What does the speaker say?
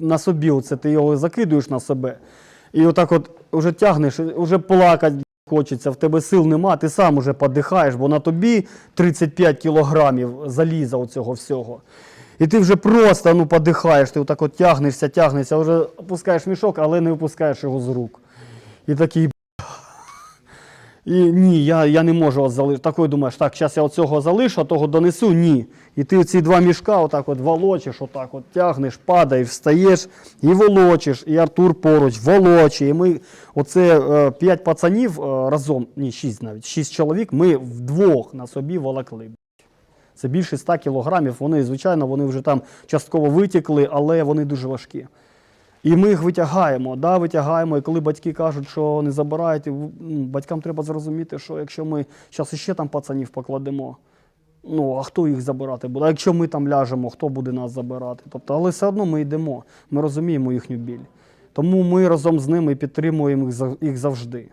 на собі, оце ти його закидуєш на себе. І отак от вже тягнеш, вже плакати хочеться, в тебе сил нема, ти сам уже подихаєш, бо на тобі 35 кілограмів заліза оцього всього. І ти вже просто ну, подихаєш, ти отак от тягнешся, тягнешся, вже опускаєш мішок, але не випускаєш його з рук. І такий. І ні, я, я не можу от залишити. Такий думаєш, так, зараз я оцього залишу, а того донесу. Ні. І ти ці два мішка отак от волочиш, отак от тягнеш, падаєш, встаєш і волочиш. І Артур поруч волочить. І ми оце е, п'ять пацанів е, разом, ні, шість навіть, шість чоловік, ми вдвох на собі волокли. Це більше 100 кілограмів. Вони, звичайно, вони вже там частково витікли, але вони дуже важкі. І ми їх витягаємо, да, витягаємо. І коли батьки кажуть, що не забирають, батькам треба зрозуміти, що якщо ми зараз іще там пацанів покладемо, ну а хто їх забирати буде? А якщо ми там ляжемо, хто буде нас забирати? Тобто, але все одно ми йдемо, ми розуміємо їхню біль. Тому ми разом з ними підтримуємо їх завжди.